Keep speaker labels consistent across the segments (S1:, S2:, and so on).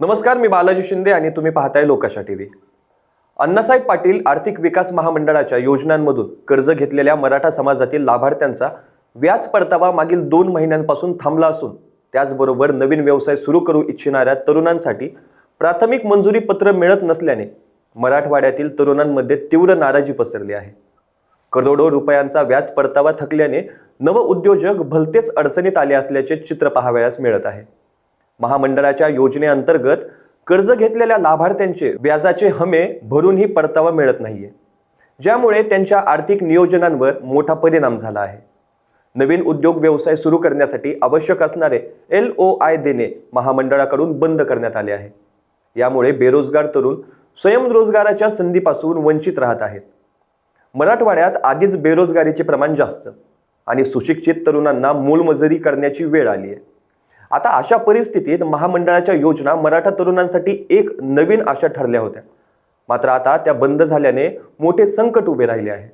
S1: नमस्कार मी बालाजी शिंदे आणि तुम्ही पाहताय लोकाशा टीव्ही. अण्णासाहेब पाटील आर्थिक विकास महामंडळाच्या योजनांमधून कर्ज घेतलेल्या मराठा समाजातील लाभार्थ्यांचा व्याज परतावा मागील दोन महिन्यांपासून थांबला असून त्याचबरोबर नवीन व्यवसाय सुरू करू इच्छिणाऱ्या तरुणांसाठी प्राथमिक मंजुरी पत्र मिळत नसल्याने मराठवाड्यातील तरुणांमध्ये तीव्र नाराजी पसरली आहे. करोडो रुपयांचा व्याज परतावा थकल्याने नवउद्योजक भलतेच अडचणीत आले असल्याचे चित्र पाहावयास मिळत आहे. महामंडळाच्या योजनेअंतर्गत कर्ज घेतलेल्या लाभार्थ्यांचे व्याजाचे हमे भरूनही परतावा मिळत नाहीये ज्यामुळे त्यांच्या आर्थिक नियोजनांवर मोठा परिणाम झाला आहे. नवीन उद्योग व्यवसाय सुरू करण्यासाठी आवश्यक असणारे एल ओ आय देणे महामंडळाकडून बंद करण्यात आले आहे. यामुळे बेरोजगार तरुण स्वयंरोजगाराच्या संधीपासून वंचित राहत आहेत. मराठवाड्यात आधीच बेरोजगारीचे प्रमाण जास्त आणि सुशिक्षित तरुणांना मोलमजुरी करण्याची वेळ आली आहे. आता अशा परिस्थितीत महामंडळाच्या योजना मराठा तरुणांसाठी एक नवीन आशा ठरल्या होत्या. मात्र आता त्या बंद झाल्याने मोठे संकट उभे राहिले आहे.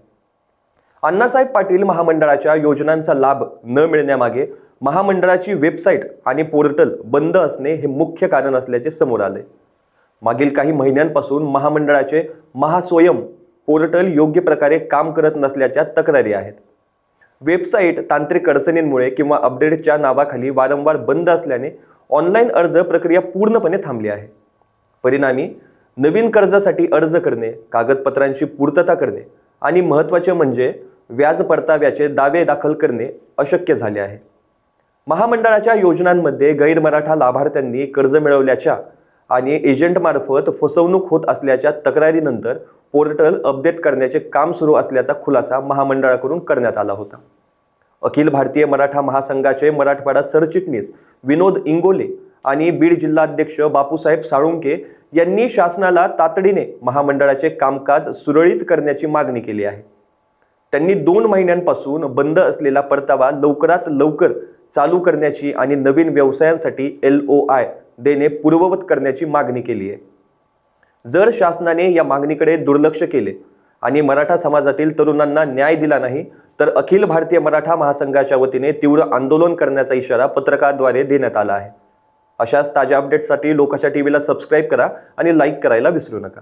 S1: अण्णासाहेब पाटील महामंडळाच्या योजनांचा लाभ न मिळण्यामागे महामंडळाची वेबसाईट आणि पोर्टल बंद असणे हे मुख्य कारण असल्याचे समोर आले. मागील काही महिन्यांपासून महामंडळाचे महास्वयं पोर्टल योग्य प्रकारे काम करत नसल्याच्या तक्रारी आहेत. वेबसाईट तांत्रिक अडचणींमुळे किंवा अपडेटच्या नावाखाली वारंवार बंद असल्याने ऑनलाईन अर्ज प्रक्रिया पूर्णपणे थांबली आहे. परिणामी नवीन कर्जासाठी अर्ज करणे कागदपत्रांची पूर्तता करणे आणि महत्त्वाचे म्हणजे व्याज परताव्याचे दावे दाखल करणे अशक्य झाले आहे. महामंडळाच्या योजनांमध्ये गैरमराठा लाभार्थ्यांनी कर्ज मिळवल्याच्या आणि एजंटमार्फत फसवणूक होत असल्याच्या तक्रारीनंतर पोर्टल अपडेट करण्याचे काम सुरू असल्याचा खुलासा महामंडळाकडून करण्यात आला होता. अखिल भारतीय मराठा महासंघाचे मराठवाडा सरचिटणीस विनोद इंगोले आणि बीड जिल्हाध्यक्ष बापूसाहेब साळुंके यांनी शासनाला तातडीने महामंडळाचे कामकाज सुरळीत करण्याची मागणी केली आहे. त्यांनी दोन महिन्यांपासून बंद असलेला परतावा लवकरात लवकर चालू करण्याची आणि नवीन व्यवसायांसाठी एल ओ आय देणे पूर्ववत करण्याची मागणी केली आहे. जर शासनाने या मागणीकडे दुर्लक्ष केले आणि मराठा समाजातील तरुणांना न्याय दिला नाही तर अखिल भारतीय मराठा महासंघाच्या वतीने तीव्र आंदोलन करण्याचा इशारा पत्रकाद्वारे देण्यात आला आहे. अशाच ताज्या अपडेटसाठी लोकाच्या टीव्हीला सबस्क्राईब करा आणि लाईक करायला विसरू नका.